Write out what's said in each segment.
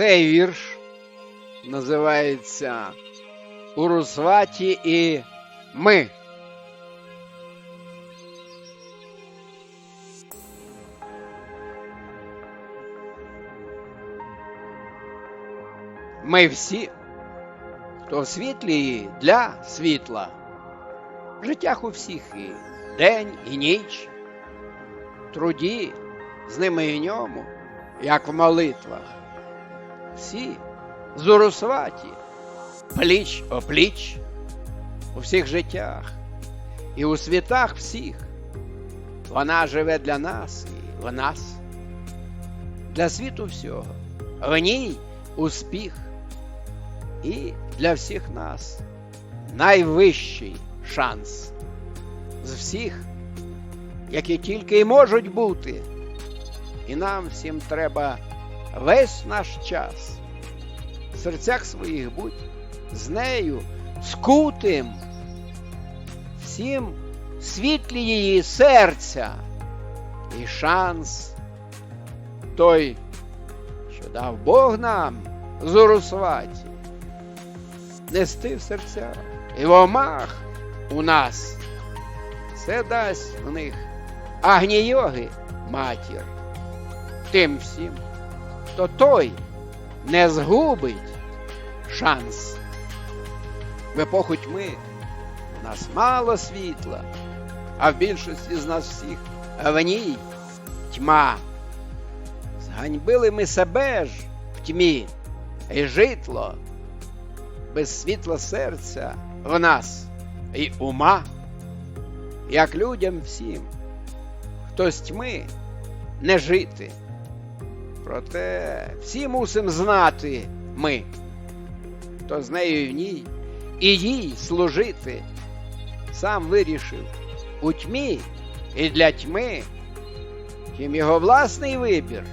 Цей вірш називається Урусваті і ми. Ми всі, хто в світлі для світла, в життях у всіх і день, і ніч, труді з ними і ньому, як в молитвах. Всі зурусваті, пліч опліч у всіх життях і у світах всіх. Вона живе для нас і в нас, для світу всього, в ній успіх. І для всіх нас найвищий шанс з всіх, які тільки й можуть бути. І нам всім треба весь наш час. В серцях своїх будь з нею скутим, всім світлі її серця. І шанс той, що дав Бог нам зорусваті, нести в серцях і в омах у нас. Це дасть в них агнійоги матір. Тим всім, хто той не згубить шанс. В епоху тьми у нас мало світла, а в більшості з нас всіх в ній тьма. Зганьбили ми себе ж в тьмі і житло без світла серця в нас і ума, як людям всім, хто з тьми не жити. Проте всі мусим знати ми, хто з нею в ній і їй служити, сам вирішив. У тьмі і для тьми, тим його власний вибір,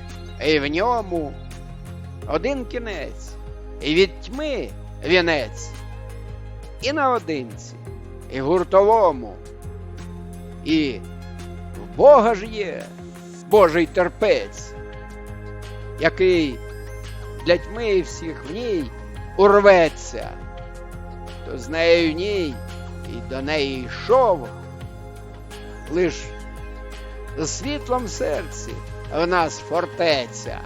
і в ньому один кінець, і від тьми вінець, і наодинці, і гуртовому, і в Бога ж є Божий терпець, який для тьми всіх в ній урветься, то з нею в ній і до неї йшов, лиш з світлом серці в нас фортеця,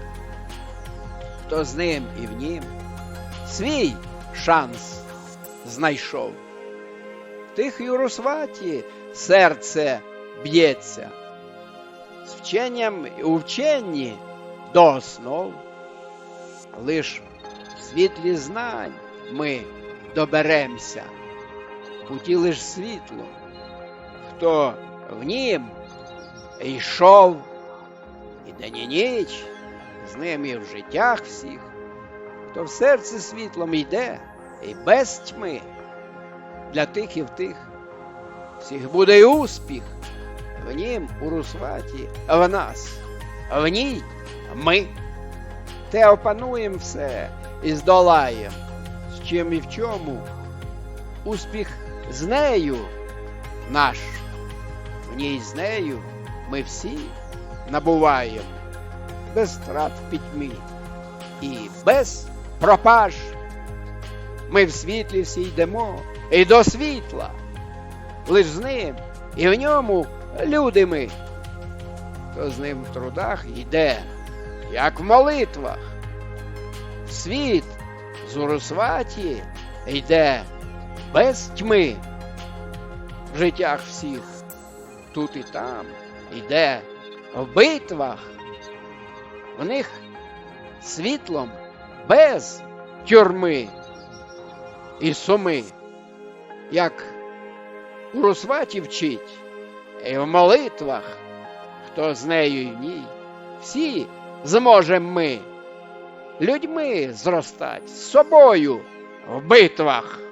хто з ним і в нім свій шанс знайшов. В тих Юрусваті серце б'ється, з вченням у вченні до основ. Лиш в світлі знань ми доберемося, в путі лиш світло, хто в нім йшов і день і ніч, з ним і в життях всіх то в серці світлом йде і без тьми. Для тих і в тих всіх буде й успіх, в нім у Русваті, в нас, в ній ми. Те опануєм все і здолаєм, з чим і в чому? Успіх з нею наш, в ній з нею ми всі набуваємо. Без страт в пітьмі і без пропаж. Ми в світлі всі йдемо і до світла, лиш з ним і в ньому люди ми, хто з ним в трудах йде, як в молитвах, світ з Урусваті йде без тьми. В життях всіх, тут і там йде в битвах, в них світлом без тюрми і суми, як у Русваті вчить, і в молитвах, хто з нею і в ній, всі зможем ми людьми зростати з собою в битвах.